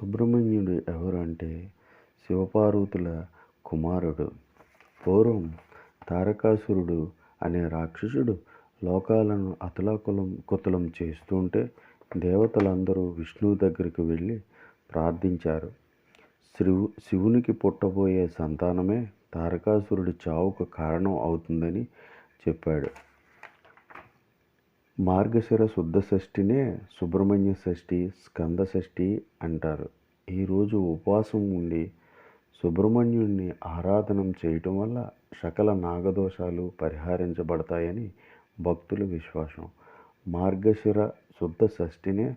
సుబ్రహ్మణ్యుడు ఎవరు అంటే శివపార్వతుల కుమారుడు. పూర్వం తారకాసురుడు అనే రాక్షసుడు లోకాలను అతలాకులం కుతలం చేస్తుంటే దేవతలందరూ విష్ణువు దగ్గరికి వెళ్ళి ప్రార్థించారు. శివు శివునికి పుట్టబోయే సంతానమే తారకాసురుడి చావుకు కారణం అవుతుందని చెప్పాడు. మార్గశిర శుద్ధ షష్ఠినే సుబ్రహ్మణ్య షష్ఠి స్కంద షష్ఠి అంటారు. ఈరోజు ఉపవాసం ఉండి సుబ్రహ్మణ్యుడిని ఆరాధనం చేయటం వల్ల సకల నాగదోషాలు పరిహరించబడతాయని భక్తుల విశ్వాసం. మార్గశిర శుద్ధ షష్ఠినే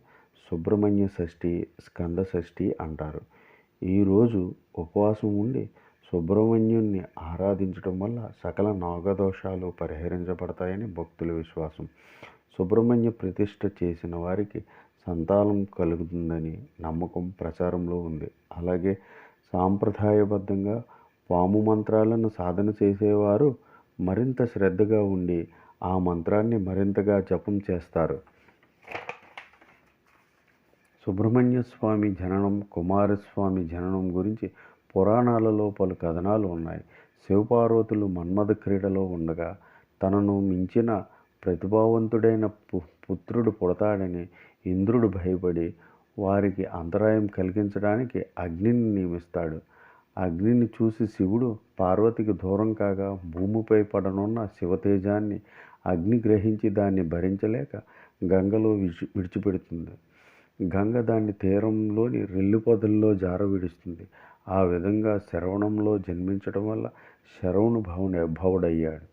సుబ్రహ్మణ్య షష్ఠి స్కంద షష్ఠి అంటారు. ఈరోజు ఉపవాసం ఉండి సుబ్రహ్మణ్యుణ్ణి ఆరాధించడం వల్ల సకల నాగదోషాలు పరిహరించబడతాయని భక్తుల విశ్వాసం. సుబ్రహ్మణ్య ప్రతిష్ఠ చేసిన వారికి సంతానం కలుగుతుందని నమ్మకం ప్రచారంలో ఉంది. అలాగే సాంప్రదాయబద్ధంగా పాము మంత్రాలను సాధన చేసేవారు మరింత శ్రద్ధగా ఉండి ఆ మంత్రాన్ని మరింతగా జపం చేస్తారు. సుబ్రహ్మణ్య స్వామి జననం కుమారస్వామి జననం గురించి పురాణాలలో పలు కథనాలు ఉన్నాయి. శివపార్వతులు మన్మథ క్రీడలో ఉండగా తనను మించిన ప్రతిభావంతుడైన పు పుత్రుడు పుడతాడని ఇంద్రుడు భయపడి వారికి అంతరాయం కలిగించడానికి అగ్నిని నియమిస్తాడు. అగ్నిని చూసి శివుడు పార్వతికి దూరం కాగా భూమిపై పడనున్న శివతేజాన్ని అగ్ని గ్రహించి దాన్ని భరించలేక గంగలో విడిచి విడిచిపెడుతుంది. గంగ దాన్ని తీరంలోని రెల్లుపొదల్లో జార విడుస్తుంది. ఆ విధంగా శరవణంలో జన్మించడం వల్ల శరవణు భవన భవుడయ్యాడు.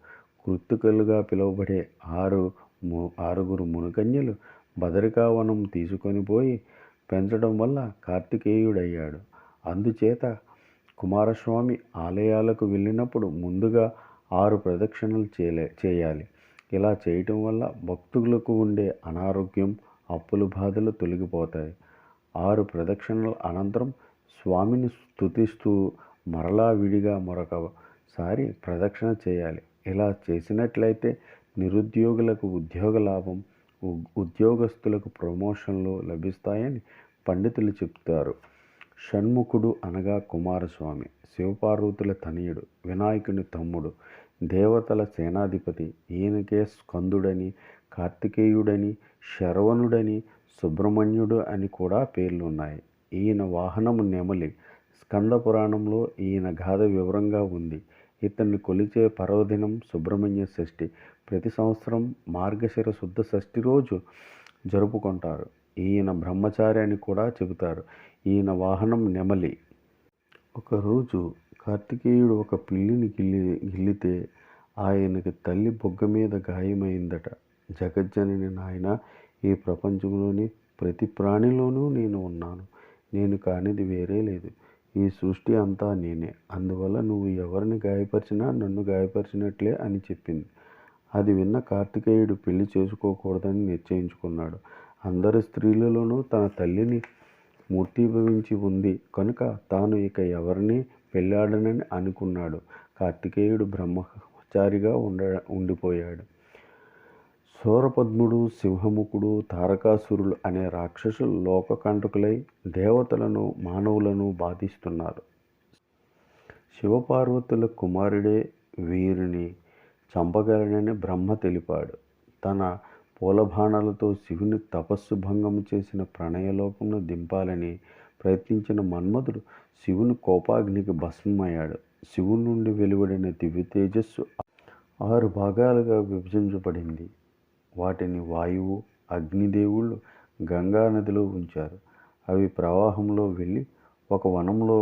కృత్తికలుగా పిలువబడే ఆరు ము ఆరుగురు మునుకన్యలు బదరికావనం తీసుకొని పోయి పెంచడం వల్ల కార్తికేయుడయ్యాడు. అందుచేత కుమారస్వామి ఆలయాలకు వెళ్ళినప్పుడు ముందుగా ఆరు ప్రదక్షిణలు చేయలే చేయాలి. ఇలా చేయటం వల్ల భక్తులకు ఉండే అనారోగ్యం అప్పుల బాధలు తొలగిపోతాయి. ఆరు ప్రదక్షిణల అనంతరం స్వామిని స్తుతిస్తూ మరలా విడిగా మరొకసారి ప్రదక్షిణ చేయాలి. ఇలా చేసినట్లయితే నిరుద్యోగులకు ఉద్యోగ లాభం ఉ- ఉద్యోగస్తులకు ప్రమోషన్లు లభిస్తాయని పండితులు చెప్తారు. షణ్ముఖుడు అనగా కుమారస్వామి శివపార్వతుల తనయుడు వినాయకుని తమ్ముడు దేవతల సేనాధిపతి ఈయనకే స్కందుడని కార్తికేయుడని శరవణుడని సుబ్రహ్మణ్యుడు అని కూడా పేర్లు ఉన్నాయి ఈయన వాహనము నెమలి స్కంద పురాణంలో ఈయన గాథ వివరంగా ఉంది. ఇతన్ని కొలిచే పర్వదినం సుబ్రహ్మణ్య షష్ఠి. ప్రతి సంవత్సరం మార్గశిర శుద్ధ షష్ఠి రోజు జరుపుకుంటారు. ఈయన బ్రహ్మచారి అని కూడా చెబుతారు. ఈయన వాహనం నెమలి. ఒకరోజు కార్తికేయుడు ఒక పిల్లిని గిల్లి గిల్లితే ఆయనకి తల్లి బొగ్గ మీద గాయమైందట. జగజ్జనని నాయన ఈ ప్రపంచంలోని ప్రతి ప్రాణిలోనూ నేను ఉన్నాను. నేను కానిది వేరే లేదు. ఈ సృష్టి అంతా నేనే. అందువల్ల నువ్వు ఎవరిని గాయపరిచినా నన్ను గాయపరిచినట్లే అని చెప్పింది. అది విన్న కార్తికేయుడు పెళ్ళి చేసుకోకూడదని నిశ్చయించుకున్నాడు. అందరి స్త్రీలలోనూ తన తల్లిని మూర్తీభవించి ఉంది. కనుక తాను ఇక ఎవరిని పెళ్ళాడనని అనుకున్నాడు. కార్తికేయుడు బ్రహ్మచారిగా ఉండ ఉండిపోయాడు. సూరపద్ముడు సింహముఖుడు తారకాసురులు అనే రాక్షసులు లోకకంటకులై దేవతలను మానవులను బాధిస్తున్నారు. శివపార్వతుల కుమారుడే వీరిని చంపగలనని బ్రహ్మ తెలిపాడు. తన పూలబాణాలతో శివుని తపస్సు భంగం చేసిన ప్రణయలోకమును దింపాలని ప్రయత్నించిన మన్మధుడు శివుని కోపాగ్నికి భస్మమయ్యాడు. శివుని నుండి వెలువడిన దివ్య తేజస్సు ఆరు భాగాలుగా విభజించబడింది. వాటిని వాయువు అగ్నిదేవుళ్ళు గంగా నదిలో ఉంచారు. అవి ప్రవాహంలో వెళ్ళి ఒక వనంలో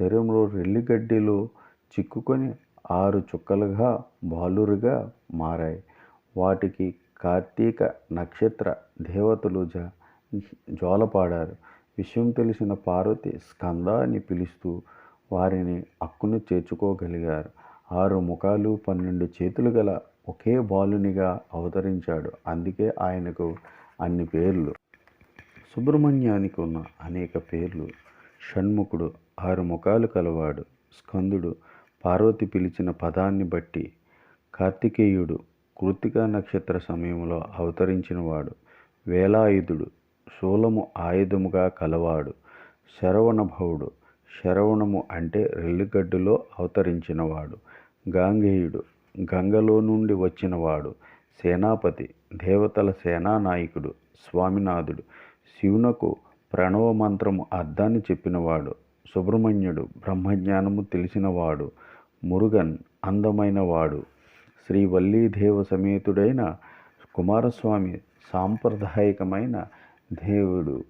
శరీరంలో రెల్లిగడ్డిలో చిక్కుకొని ఆరు చుక్కలుగా బాలురుగా మారాయి. వాటికి కార్తీక నక్షత్ర దేవతలు జ జోలపాడారు విషయం తెలిసిన పార్వతి స్కంద అని పిలుస్తూ వారిని అక్కును చేర్చుకోగలిగారు. ఆరు ముఖాలు పన్నెండు చేతులు గల ఒకే బాలునిగా అవతరించాడు. అందుకే ఆయనకు అన్ని పేర్లు. సుబ్రహ్మణ్యానికి ఉన్న అనేక పేర్లు. షణ్ముఖుడు ఆరు ముఖాలు కలవాడు. స్కందుడు పార్వతి పిలిచిన పదాన్ని బట్టి. కార్తికేయుడు కృతికా నక్షత్ర సమయంలో అవతరించినవాడు. వేలాయుధుడు శూలము ఆయుధముగా కలవాడు. శరవణభవుడు శరవణము అంటే రెల్లిగడ్డులో అవతరించినవాడు. గాంగేయుడు గంగలో నుండి వచ్చినవాడు సేనాపతి దేవతల సేనానాయకుడు స్వామినాథుడు. శివునకు ప్రణవ మంత్రము అర్థాన్ని చెప్పినవాడు సుబ్రహ్మణ్యుడు బ్రహ్మజ్ఞానము తెలిసినవాడు మురుగన్ అందమైనవాడు. శ్రీ వల్లీదేవ సమేతుడైన కుమారస్వామి సాంప్రదాయకమైన దేవుడు.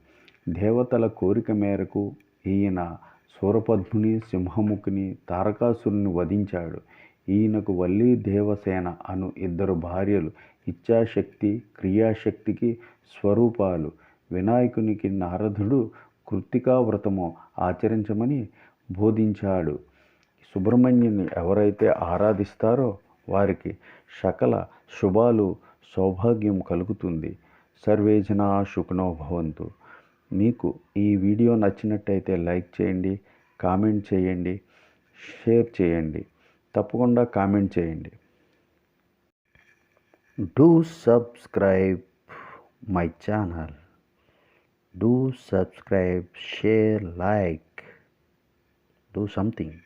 దేవతల కోరిక మేరకు ఈయన సూరపద్ముని సింహముఖిని తారకాసురుని వధించాడు. ఈయనకు వల్లీ దేవసేన అను ఇద్దరు భార్యలు ఇచ్ఛాశక్తి క్రియాశక్తికి స్వరూపాలు. వినాయకునికి నారదుడు కృత్తికా వ్రతము ఆచరించమని బోధించాడు. సుబ్రహ్మణ్యుని ఎవరైతే ఆరాధిస్తారో వారికి సకల శుభాలు సౌభాగ్యం కలుగుతుంది. సర్వేజన శుకునో భవంతు. మీకు ఈ వీడియో నచ్చినట్టయితే లైక్ చేయండి కామెంట్ చేయండి షేర్ చేయండి. తప్పకుండా కామెంట్ చేయండి. Do subscribe my channel do subscribe share like do something